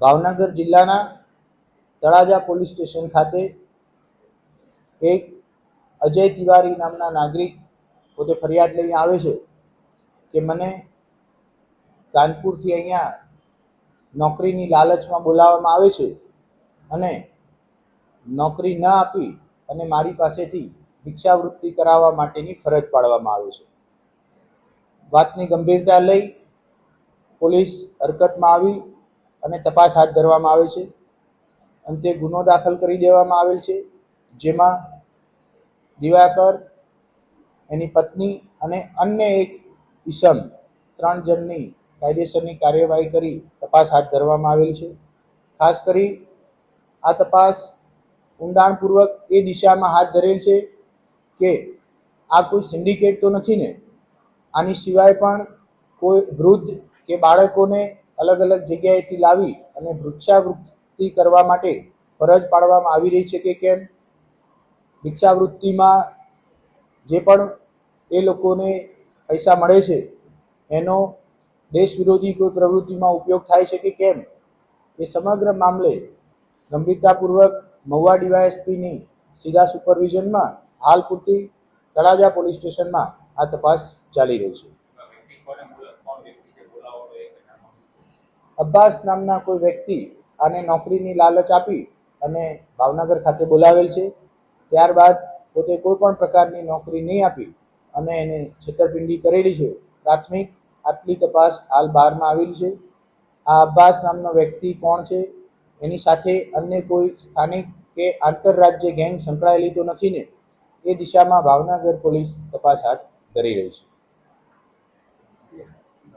ભાવનગર જિલ્લાના Talaja police station ખાતે એક અજય તિવારી નામના નાગરિક પોતે ફરિયાદ લઈને આવે છે કે મને કાનપુરથી અહીંયા નોકરીની લાલચમાં બોલાવવામાં આવે છે અને નોકરી ન આપી અને મારી પાસેથી ભિક્ષાવૃત્તિ કરાવવા માટેની ફરજ પાડવામાં આવે છે. વાતની ગંભીરતા લઈ પોલીસ હરકતમાં આવી અને તપાસ હાથ ધરવામાં આવે છે. અંતે ગુનો દાખલ કરી દેવામાં આવેલ છે, જેમાં દિવાકર, એની પત્ની અને અન્ય એક ઈસમ, ત્રણ જણની કાયદેસરની કાર્યવાહી કરી તપાસ હાથ ધરવામાં આવેલ છે. ખાસ કરી આ તપાસ ઊંડાણપૂર્વક એ દિશામાં હાથ ધરેલ છે કે આ કોઈ સિન્ડિકેટ તો નથી ને? આની સિવાય પણ કોઈ વૃદ્ધ કે બાળકોને અલગ અલગ જગ્યાએથી લાવી અને ભિક્ષાવૃત્તિ કરવા માટે ફરજ પાડવામાં આવી રહી છે કે કેમ? ભિક્ષાવૃત્તિમાં જે પણ એ લોકોને પૈસા મળે છે, એનો દેશ વિરોધી કોઈ પ્રવૃત્તિમાં ઉપયોગ થાય છે કે કેમ? એ સમગ્ર મામલે ગંભીરતાપૂર્વક મહુવા ડીવાયએસપીની સીધા સુપરવિઝનમાં હાલ પૂરતી તળાજા પોલીસ સ્ટેશનમાં આ તપાસ ચાલી રહી છે. અબ્બાસ નામના કોઈ વ્યક્તિ આને નોકરીની લાલચ આપી અને ભાવનગર ખાતે બોલાવેલ છે, ત્યારબાદ પોતે કોઈ પણ પ્રકારની નોકરી નહીં આપી અને એને છેતરપિંડી કરેલી છે. પ્રાથમિક આટલી તપાસ હાલ બહારમાં આવેલી છે. આ અબ્બાસ નામનો વ્યક્તિ કોણ છે? એની સાથે અન્ય કોઈ સ્થાનિક કે આંતરરાજ્ય ગેંગ સંકળાયેલી તો નથી ને? એ દિશામાં ભાવનગર પોલીસ તપાસ હાથ ધરી રહી છે.